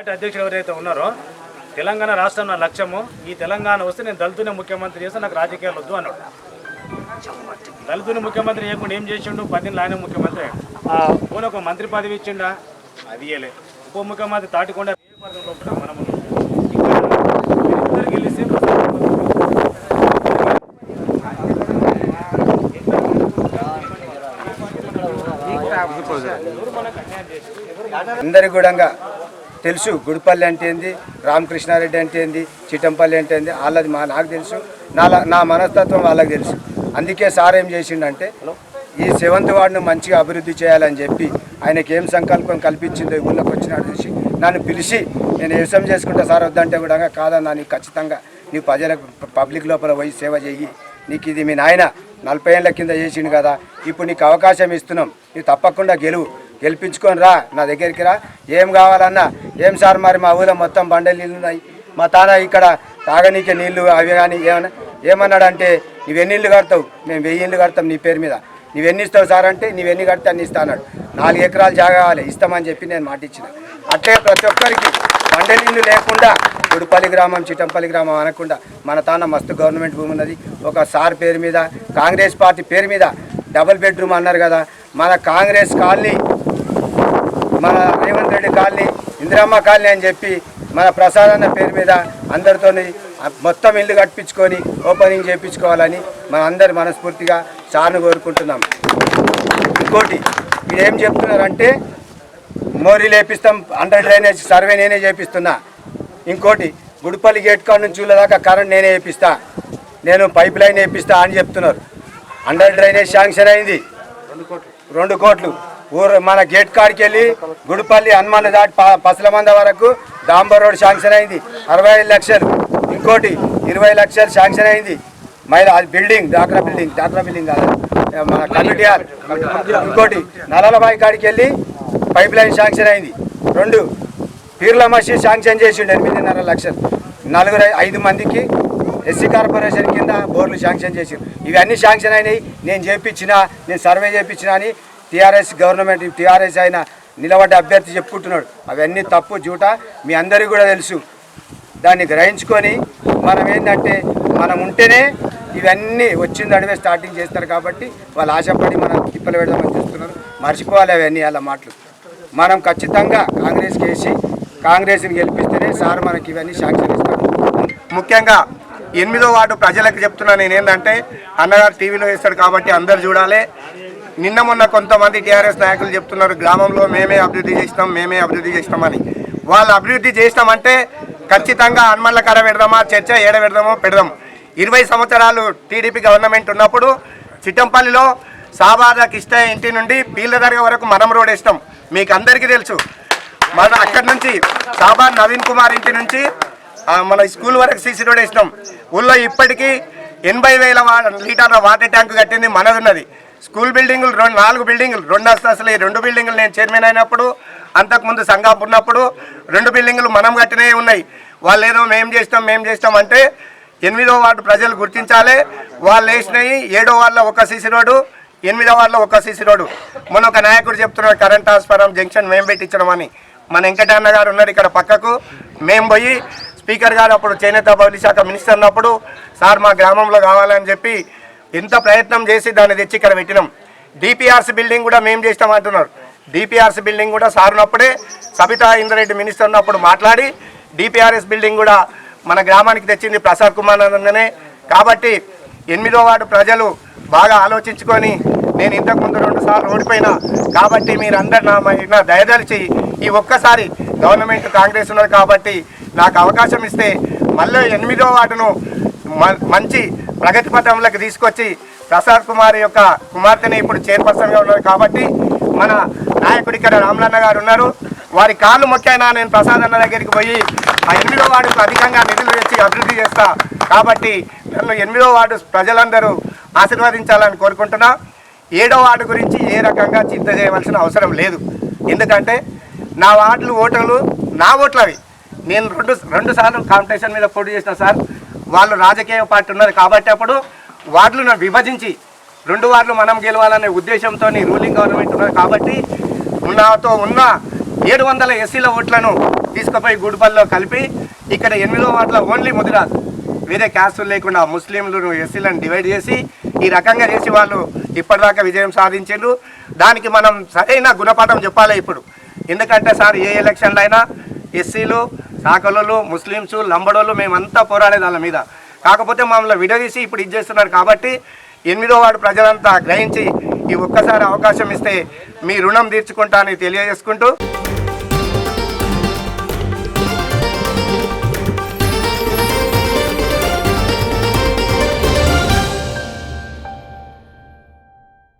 Party అధ్యక్షుడు ఎవరైతే ఉన్నారో తెలంగాణ రాష్ట్రం నా లక్ష్యము ఈ తెలంగాణ వస్తే నేను దళితుని ముఖ్యమంత్రి చేస్తే నాకు రాజకీయాలు వద్దు అన్నాడు. దళితుని ముఖ్యమంత్రి చేయకుండా ఏం చేసిండు? పదిహేను ఆయన ముఖ్యమంత్రి ఆ పోనీ ఒక మంత్రి పదవి ఇచ్చిండా? అది ఇయ్యలే. ఉప ముఖ్యమంత్రి తాటికొండ నియోజకవర్గంలో మనము ఇద్దరు గెలిస్తే కూడా తెలుసు. గుడిపల్లి అంటే ఏంది? రామకృష్ణారెడ్డి అంటే ఏంది? చిట్టంపల్లి అంటే ఏంది? వాళ్ళది మా నాకు తెలుసు. నా నా మనస్తత్వం వాళ్ళకి తెలుసు. అందుకే సార్ ఏం చేసిండంటే ఈ సెవెంత్ వార్డును మంచిగా అభివృద్ధి చేయాలని చెప్పి ఆయనకి ఏం సంకల్పం కల్పించిందో ఈ ఊళ్ళోకి వచ్చినాడు చూసి నన్ను పిలిచి నేను వ్యవసాయం చేసుకుంటా సార్ వద్దంటే కూడా కాదన్నా నీకు ఖచ్చితంగా నీ ప్రజలకు పబ్లిక్ లోపల పోయి సేవ చెయ్యి. నీకు ఇది మీ నాయన నలభై ఏళ్ళ కింద చేసిండు కదా ఇప్పుడు నీకు అవకాశం ఇస్తున్నాం. నీవు తప్పకుండా గెలువు. గెలిపించుకొని రా నా దగ్గరికి రా. ఏం కావాలన్నా ఏం సార్ మరి మా ఊళ్ళో మొత్తం బండలు నీళ్ళు ఉన్నాయి. మా తాన ఇక్కడ తాగనీకే నీళ్ళు అవి కానీ ఏమన్నా ఏమన్నాడంటే నువ్వెన్ని ఇల్లు కడతావు? మేము వెయ్యి ఇల్లు కడతాం నీ పేరు మీద. నువ్వెన్ని ఇస్తావు సార్? అంటే నువ్వెన్ని కడితే అన్ని ఇస్తాన్నాడు నాలుగు ఎకరాలు జాగావాలి ఇస్తామని చెప్పి నేను మాట ఇచ్చిన. అట్లే ప్రతి ఒక్కరికి బండలు ఇల్లు లేకుండా గుడిపల్లి గ్రామం చిట్టంపల్లి గ్రామం అనకుండా మన తాన మస్తు గవర్నమెంట్ భూమి ఉన్నది. ఒక సార్ పేరు మీద కాంగ్రెస్ పార్టీ పేరు మీద డబుల్ బెడ్రూమ్ అన్నారు కదా మన కాంగ్రెస్ కాలనీ మన రేవంత్ రెడ్డి కాలనీ ఇందిరమ్మ కాలనీ అని చెప్పి మన ప్రసాద్ అన్న పేరు మీద అందరితోని మొత్తం ఇల్లు కట్టించుకొని ఓపెనింగ్ చేయించుకోవాలని మన అందరి మనస్ఫూర్తిగా సార్ను కోరుకుంటున్నాం. ఇంకోటి మీరు ఏం చెప్తున్నారంటే మోరీ లేపిస్తాం అండర్ డ్రైనేజ్ సర్వే నేనే చేపిస్తున్నా. ఇంకోటి గుడిపల్లి గేట్ కాడ నుంచి ఊళ్ళ దాకా కరెంట్ నేనే వేపిస్తా నేను పైప్ లైన్ వేపిస్తా అని చెప్తున్నారు. అండర్ డ్రైనేజ్ శాంక్షన్ అయింది. రెండు కోట్లు. ఊరు మన గేట్ కాడికి వెళ్ళి గుడిపల్లి హనుమాన్ దాటి ప- పసలమంద వరకు డాంబర్ రోడ్ శాంక్షన్ అయింది. అరవై ఐదు లక్షలు. ఇంకోటి ఇరవై లక్షలు శాంక్షన్ అయింది. మహిళ అది బిల్డింగ్ డాక్రా బిల్డింగ్ డాక్రా బిల్డింగ్ కాదు. మన కమిటీ ఇంకోటి నలలబాయి కాడికి వెళ్ళి పైప్ లైన్ శాంక్షన్ అయింది. రెండు పీర్ల మసీద్ శాంక్షన్ చేసిండు ఎనిమిదిన్నర లక్షలు. నలుగురు ఐదు మందికి ఎస్సీ కార్పొరేషన్ కింద బోర్లు శాంక్షన్ చేసిండు. ఇవన్నీ శాంక్షన్ అయినాయి. నేను చేయించిన నేను సర్వే చేయించిన అని టీఆర్ఎస్ గవర్నమెంట్ టీఆర్ఎస్ అయిన నిలబడ్డ అభ్యర్థి చెప్పుకుంటున్నాడు. అవన్నీ తప్పు జూట. మీ అందరికీ కూడా తెలుసు. దాన్ని గ్రహించుకొని మనం ఏంటంటే మనం ఉంటేనే ఇవన్నీ వచ్చింది అడివే స్టార్టింగ్ చేస్తారు కాబట్టి వాళ్ళు ఆశపడి మనం తిప్పలు పెడదామని చూస్తున్నారు. మర్చిపోవాలి అవన్నీ అలా మాటలు. మనం ఖచ్చితంగా కాంగ్రెస్కి వేసి కాంగ్రెస్ని గెలిపిస్తేనే సార్ మనకి ఇవన్నీ శాంక్షన్ ముఖ్యంగా ఎనిమిదో వార్డు ప్రజలకు చెప్తున్నా నేను ఏంటంటే అన్నగారు టీవీలో వేస్తాడు కాబట్టి అందరు చూడాలి. నిన్న మొన్న కొంతమంది టీఆర్ఎస్ నాయకులు చెప్తున్నారు గ్రామంలో మేమే అభివృద్ధి చేసినాం మేమే అభివృద్ధి చేసినామని వాళ్ళు అభివృద్ధి చేసినామంటే ఖచ్చితంగా హనుమన్ల కడ పెడదామా చర్చ ఏడ పెడదామో పెడదాం. ఇరవై సంవత్సరాలు టీడీపీ గవర్నమెంట్ ఉన్నప్పుడు చిట్టంపల్లిలో సాబాద కిష్టయ్య ఇంటి నుండి పీలదర్గ వరకు మనం రోడ్ ఇష్టం మీకు అందరికీ తెలుసు. మన అక్కడి నుంచి సాబా నవీన్ కుమార్ ఇంటి నుంచి మన స్కూల్ వరకు సీసీ రోడ్ వేసినాం ఊళ్ళో ఇప్పటికీ ఎనభై వేల వా- లీటర్ల వాటర్ ట్యాంక్ కట్టింది మనది ఉన్నది స్కూల్ బిల్డింగులు రెండు నాలుగు బిల్డింగులు. రెండు అసలు ఈ రెండు బిల్డింగులు నేను చైర్మన్ అయినప్పుడు అంతకుముందు సంఘం ఉన్నప్పుడు రెండు బిల్డింగులు మనం కట్టినవి ఉన్నాయి. వాళ్ళు ఏదో మేము చేస్తాం మేము చేస్తాం అంటే ఎనిమిదో వార్డు ప్రజలు గుర్తించాలి. వాళ్ళు వేసినవి ఏడో వార్డులో ఒక సీసీ రోడ్డు ఎనిమిదో వార్డులో ఒక సీసీ రోడ్డు. మొన్న ఒక నాయకుడు చెప్తున్నాడు కరెంట్ ట్రాన్స్ఫారం జంక్షన్ మేము పెట్టించడం మన వెంకటన్న గారు ఉన్నారు ఇక్కడ పక్కకు. మేము పోయి స్పీకర్ గారు అప్పుడు చేనేత పబ్లిక్ శాఖ మినిస్టర్ ఉన్నప్పుడు సార్ మా గ్రామంలో కావాలని చెప్పి ఇంత ప్రయత్నం చేసి దాన్ని తెచ్చి ఇక్కడ పెట్టినాం. డిపిఆర్సీ బిల్డింగ్ కూడా మేము చేస్తాం అంటున్నారు. డిపిఆర్సీ బిల్డింగ్ కూడా సార్ ఉన్నప్పుడే సబితా ఇంద్రెడ్డి మినిస్టర్ ఉన్నప్పుడు మాట్లాడి డిపిఆర్ఎస్ బిల్డింగ్ కూడా మన గ్రామానికి తెచ్చింది ప్రసాద్ కుమార్ నందనే. కాబట్టి ఎనిమిదో వార్డు ప్రజలు బాగా ఆలోచించుకొని నేను ఇంతకుముందు రెండు సార్లు ఓడిపోయినా కాబట్టి మీరందరు నా మీద దయదలిచి ఈ ఒక్కసారి గవర్నమెంట్ కాంగ్రెస్ ఉన్నారు కాబట్టి నాకు అవకాశం ఇస్తే మళ్ళీ ఎనిమిదో వార్డును మ- మంచి ప్రగతి పథంలోకి తీసుకొచ్చి ప్రసాద్ కుమార్ యొక్క కుమార్తెని ఇప్పుడు చైర్పర్సన్గా ఉన్నారు కాబట్టి మన నాయకుడు ఇక్కడ రామలన్న గారు ఉన్నారు. వారి కాళ్ళు మొక్కైనా నేను ప్రసాద్ అన్న దగ్గరికి పోయి ఆ ఎనిమిదో వార్డుకు అధికంగా నిధులు తెచ్చి అభివృద్ధి చేస్తా. కాబట్టి నన్ను ఎనిమిదో వార్డు ప్రజలందరూ ఆశీర్వదించాలని కోరుకుంటున్నా. ఏడో వార్డు గురించి ఏ రకంగా చింత చేయవలసిన అవసరం లేదు. ఎందుకంటే నా వార్డులు ఓటర్లు నా ఓట్లు అవి నేను రెండు రెండు సార్లు కాంపిటీషన్ మీద పోటీ చేసిన సార్. వాళ్ళు రాజకీయ పార్టీ ఉన్నారు కాబట్టి అప్పుడు వార్డులను విభజించి రెండు వార్డులు మనం గెలవాలనే ఉద్దేశంతో రూలింగ్ గవర్నమెంట్ ఉన్నారు కాబట్టి నాతో ఉన్న ఏడు వందల ఎస్సీల ఓట్లను తీసుకుపోయి గుడిపల్లో కలిపి ఇక్కడ ఎనిమిదో వార్డులో ఓన్లీ ముదిరాజ్ వేరే క్యాస్టులు లేకుండా ముస్లింలను ఎస్సీలను డివైడ్ చేసి ఈ రకంగా చేసి వాళ్ళు ఇప్పటిదాకా విజయం సాధించారు దానికి మనం సరైన గుణపాఠం చెప్పాలి ఇప్పుడు. ఎందుకంటే సార్ ఏ ఎలక్షన్లు అయినా ఎస్సీలు సాకలు ముస్లిమ్స్ లంబడోళ్ళు మేమంతా పోరాడేది వాళ్ళ మీద. కాకపోతే మమ్మల్ని విడదీసి ఇప్పుడు ఇది చేస్తున్నారు కాబట్టి ఎనిమిదో వాడు ప్రజలంతా గ్రహించి ఈ ఒక్కసారి అవకాశం ఇస్తే మీ రుణం తీర్చుకుంటా అని తెలియజేసుకుంటూ